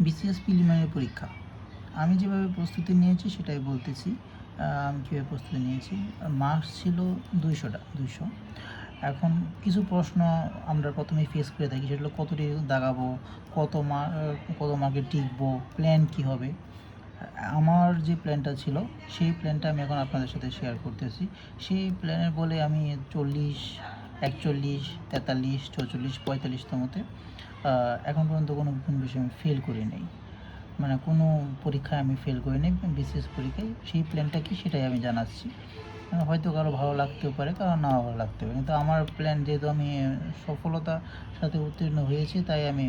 BCS preliminary পরীক্ষা। আমি যেভাবে প্রস্তুতি নিয়েছি সেটাই বলতেছি। আমি কীভাবে প্রস্তুতি নিয়েছি? মার্কস ছিল দুইশোটা, দুইশো। এখন কিছু প্রশ্ন আমরা প্রথমে ফেস করে থাকি সেগুলো কতটি দাগাবো, কত মার্ক কত মার্কে টিকবো প্ল্যান কী হবে? আমার যে প্ল্যানটা ছিল, সেই প্ল্যানটা আমি এখন আপনাদের সাথে শেয়ার করতেছি। সেই প্ল্যানের বলে আমি চল্লিশ, একচল্লিশ, তেতাল্লিশ, চৌচল্লিশ পঁয়তাল্লিশতমতে এখন পর্যন্ত কোনো কোনো বিষয়ে আমি ফেল করি নাই। মানে কোনো পরীক্ষায় আমি ফেল করি নাই বিশেষ পরীক্ষায়। সেই প্ল্যানটা কি সেটাই আমি জানাচ্ছি। হয়তো কারও ভালো লাগতেও পারে, কারও নাও ভালো লাগতে পারে। কিন্তু আমার প্ল্যান যেহেতু আমি সফলতার সাথে উত্তীর্ণ হয়েছি, তাই আমি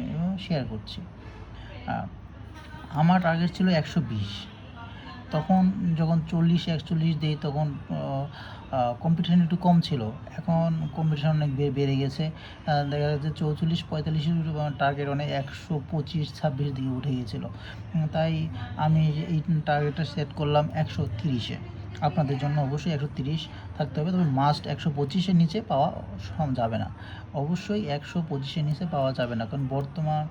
শেয়ার করছি। আমার টার্গেট ছিল একশো বিশ। তখন যখন চল্লিশ, একচল্লিশ দিই তখন কম্পিটিশন একটু কম ছিল। এখন কম্পিটিশন অনেক বেড়ে গেছে। দেখা যাচ্ছে চৌচল্লিশ, পঁয়তাল্লিশের টার্গেট অনেক একশো পঁচিশ ছাব্বিশ দিকে উঠে গিয়েছিল তাই আমি এই টার্গেটটা সেট করলাম একশো তিরিশে। আপনাদের জন্য অবশ্যই একশো তিরিশ থাকতে হবে, তবে মাস্ট একশো পঁচিশের নিচে পাওয়া যাবে না। অবশ্যই একশো পঁচিশের নিচে পাওয়া যাবে না, কারণ বর্তমান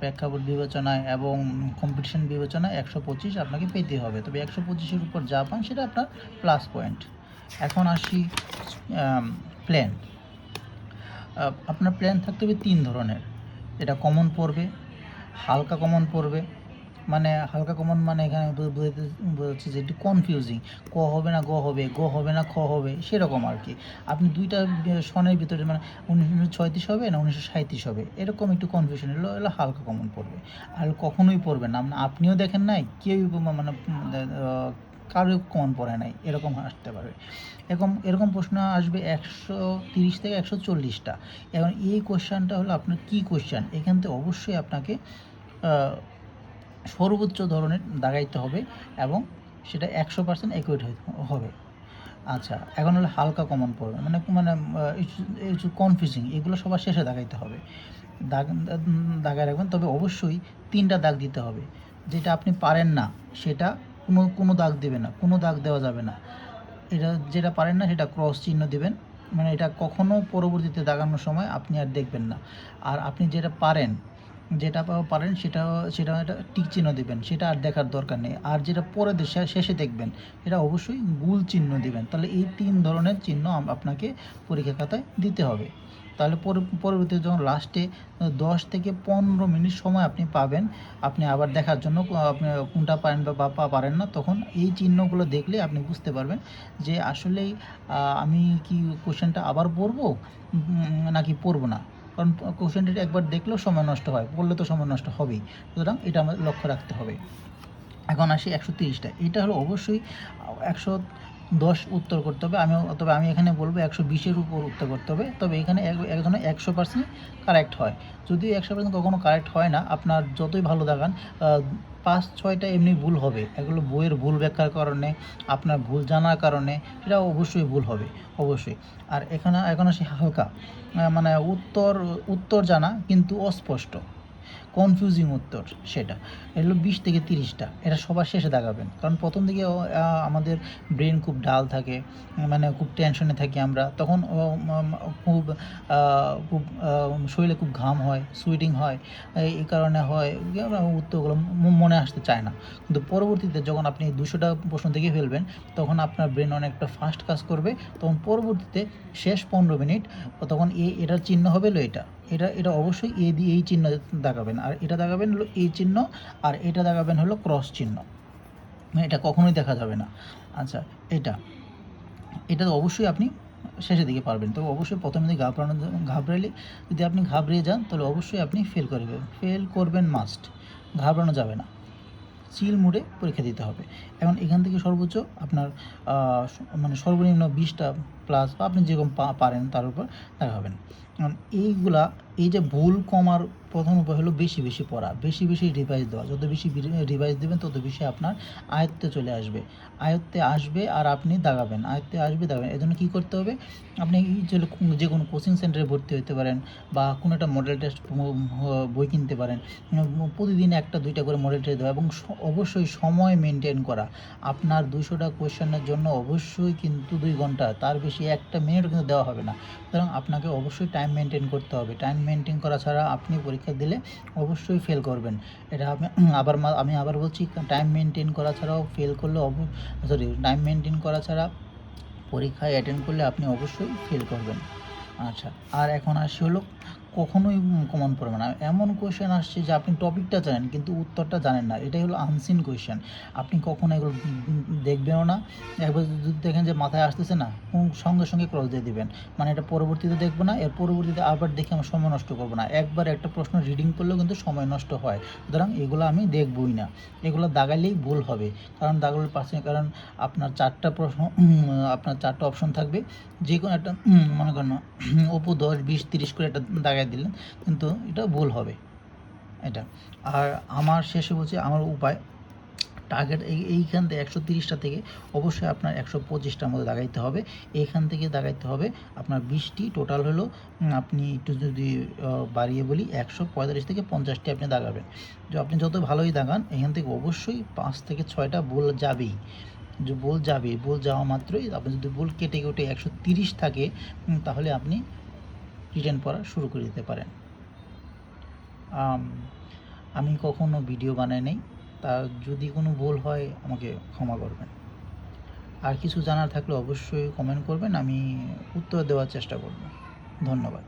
প্রেক্ষাপট বিবেচনায় এবং কম্পিটিশন বিবেচনায় একশো পঁচিশ আপনাকে পেতে হবে। তবে একশো পঁচিশের উপর যা পান সেটা আপনার প্লাস পয়েন্ট এখন আসি প্ল্যান আপনার প্ল্যান থাকতে হবে তিন ধরনের। এটা কমন পড়বে, হালকা কমন পড়বে মানে হালকা কমন মানে এখানে বুঝাতে বোঝাচ্ছে যে একটু কনফিউজিং ক হবে না গ হবে গ হবে না খ হবে, সেরকম আর কি আপনি দুইটা সনের ভিতরে মানে উনিশশো ছয়ত্রিশ হবে না উনিশশো সাঁত্রিশ হবে, এরকম একটু কনফিউশন এলো এলো হালকা কমন পড়বে। আর কখনোই পড়বে না মানে আপনিও দেখেন নাই, কেউই মানে কারও কমন পড়ে নাই, এরকম আসতে পারবে এরকম এরকম প্রশ্ন আসবে একশো তিরিশ থেকে একশো চল্লিশটা। এখন এই কোশ্চেনটা হলো আপনার কী কোশ্চেন এখান থেকে অবশ্যই আপনাকে সর্বোচ্চ ধরনের দাগাইতে হবে এবং সেটা একশো পার্সেন্ট অ্যাকুরেট হবে। আচ্ছা এখন হলো হালকা কমন পড়বে মানে মানে একটু কনফিউজিং এগুলো সবার শেষে দাগাইতে হবে। দাগ, দাগায় রাখবেন, তবে অবশ্যই তিনটা দাগ দিতে হবে। যেটা আপনি পারেন না, সেটা কোনো কোনো দাগ দেবে না, কোনো দাগ দেওয়া যাবে না। এটা যেটা পারেন না, সেটা ক্রস চিহ্ন দেবেন। মানে এটা কখনো পরবর্তীতে দাগানোর সময় আপনি আর দেখবেন না। আর আপনি যেটা পারেন যেটা পারেন সেটা সেটা একটা টিক চিহ্ন দিবেন সেটা আর দেখার দরকার নেই। আর যেটা পরে শেষে দেখবেন এটা অবশ্যই গুল চিহ্ন দিবেন। তাহলে এই তিন ধরনের চিহ্ন আপনাকে পরীক্ষা খাতায় দিতে হবে। তাহলে পর- পরবর্তীতে যখন লাস্টে দশ থেকে পনেরো মিনিট সময় আপনি পাবেন আপনি আবার দেখার জন্য আপনি কোনটা পারেন বা পারেন না তখন এই চিহ্নগুলো দেখলে আপনি বুঝতে পারবেন যে আসলেই আহ, আমি কি কোশ্চেনটা আবার পড়ব? নাকি পড়ব না? কারণ কোশ্চেনটি একবার দেখলেও সময় নষ্ট হয় পড়লে তো সময় নষ্ট হবেই। সুতরাং এটা আমাদের লক্ষ্য রাখতে হবে। এখন আসি একশো তিরিশটা এটা হলো অবশ্যই একশো দশ উত্তর করতে হবে। আমি তবে আমি এখানে বলব একশো বিশের উপর উত্তর করতে হবে। তবে এখানে এক- একজনের একশো পার্সেন্ট কারেক্ট হয়। যদি একশো পার্সেন্ট কখনো কারেক্ট হয় না, আপনার যতই ভালো দেখান পাঁচ, ছয়টা এমনি ভুল হবে। এগুলো বইয়ের ভুল ব্যাখ্যার কারণে, আপনার ভুল জানার কারণে সেটা অবশ্যই ভুল হবে। অবশ্যই। আর এখানে, এখন আসি হালকা। মানে উত্তর উত্তর জানা কিন্তু অস্পষ্ট। কনফিউজিং উত্তর সেটা। এগুলো বিশ থেকে তিরিশটা। এটা সবার শেষে দেখাবেন। কারণ প্রথম দিকে আমাদের ব্রেন খুব ডাল থাকে মানে খুব টেনশনে থাকি আমরা। তখন খুব খুব শরীরে খুব ঘাম হয় সুইটিং হয় এই কারণে হয় উত্তরগুলো মনে আসতে চায় না। কিন্তু পরবর্তীতে যখন আপনি দুশোটা প্রশ্ন দেখে ফেলবেন, তখন আপনার ব্রেন অনেকটা ফাস্ট কাজ করবে। তখন পরবর্তীতে শেষ পনেরো মিনিট, তখন এ, এটার চিহ্ন হবে এটা। এটা এটা অবশ্যই এ দিয়ে এই চিহ্ন দাগাবেন আর এটা দেখাবেন হলো এই চিহ্ন, আর এটা দেখাবেন হলো ক্রস চিহ্ন। মানে এটা কখনোই দেখা যাবে না। আচ্ছা এটা। এটা অবশ্যই আপনি শেষের দিকে পারবেন। তবে অবশ্যই প্রথম দিকে ঘাবড়ানো, ঘাবড়ালে যদি আপনি ঘাবড়িয়ে যান, তাহলে অবশ্যই আপনি ফেল করবেন ফেল করবেন মাস্ট ঘাবড়ানো যাবে না। চিল মুডে পরীক্ষা দিতে হবে। এখন এখান থেকে সর্বোচ্চ আপনার মানে সর্বনিম্ন বিশটা প্লাস বা আপনি যেরকম পারেন তার উপর দেখাবেন। কারণ এইগুলা, এই যে ভুল কমার প্রথম উপায় হলো বেশি বেশি পড়া, বেশি বেশি রিভাইজ দেওয়া। যত বেশি রিভাইজ দেবেন, তত বেশি আপনার আয়ত্তে চলে আসবে। আয়ত্তে আসবে আর আপনি দাগাবেন, আয়ত্তে আসবে, দাগাবেন। এজন্য কী করতে হবে? আপনি যে কোনো কোচিং সেন্টারে ভর্তি হতে পারেন বা কোনো একটা মডেল টেস্ট বই কিনতে পারেন। প্রতিদিন একটা, দুইটা করে মডেল টেস্ট দেওয়া এবং অবশ্যই সময় মেনটেন করা। আপনার দুশোটা কোয়েশ্চেনের জন্য অবশ্যই কিন্তু দুই ঘণ্টা, তার বেশি একটা মিনিট কিন্তু দেওয়া হবে না। সুতরাং আপনাকে অবশ্যই টাইম মেনটেন করতে হবে। টাইম মেনটেন করা ছাড়া আপনি পরীক্ষা দিলে অবশ্যই ফেল করবেন। এটা আবার আমি আবার বলছি টাইম মেনটেন করা ছাড়াও ফেল করলে অব সরি টাইম মেনটেন করা ছাড়া পরীক্ষায় অ্যাটেন্ড করলে আপনি অবশ্যই ফেল করবেন। আচ্ছা আর এখন আসি হলো কখনোই কমন পড়বে না। এমন কোয়েশ্চেন আসছে যে আপনি টপিকটা জানেন, কিন্তু উত্তরটা জানেন না। এটাই হলো আনসিন কোয়েশ্চেন আপনি কখনো এগুলো দেখবেনও না। একবার যদি দেখেন যে মাথায় আসতেছে না সঙ্গে সঙ্গে ক্রস দিয়ে দিবেন। মানে এটা পরবর্তীতে দেখব না, এর পরবর্তীতে আবার দেখে আমার সময় নষ্ট করব না। একবার একটা প্রশ্ন রিডিং করলেও কিন্তু সময় নষ্ট হয়। সুতরাং এগুলো আমি দেখবই না। এগুলো দাগাইলেই ভুল হবে। কারণ দাগালের পাশে, কারণ আপনার চারটা প্রশ্ন, আপনার চারটা অপশন থাকবে। যে কোনো একটা, মনে করেন, অপু দশ, বিশ, তিরিশ করে একটা দাগাই দিলেন, কিন্তু এটা ভুল হবে। এটা। আর আমার শেষে বলছি, আমার উপায় টার্গেট এই, এইখান থেকে একশো তিরিশটা থেকে অবশ্যই আপনার একশো পঁচিশটার মধ্যে দাগাইতে হবে। এইখান থেকে দাগাইতে হবে আপনার বিশটি টোটাল হলো আপনি একটু যদি বাড়িয়ে বলি, একশো পঁয়তাল্লিশ থেকে পঞ্চাশটি আপনি দাগাবেন। যে আপনি যত ভালোই দাগান, এখান থেকে অবশ্যই পাঁচ থেকে ছয়টা বল যাবেই। যে বল যাবে বল যাওয়া মাত্রই আপনি যদি বল কেটে কেটে একশো তিরিশ থাকে তাহলে আপনি রিটার্ন পড়া শুরু করে দিতে পারেন। আমি কখনো ভিডিও বানাই নাই, তা যদি কোনো ভুল হয় আমাকে ক্ষমা করবেন। আর কিছু জানার থাকলে অবশ্যই কমেন্ট করবেন, আমি উত্তর দেওয়ার চেষ্টা করব। ধন্যবাদ।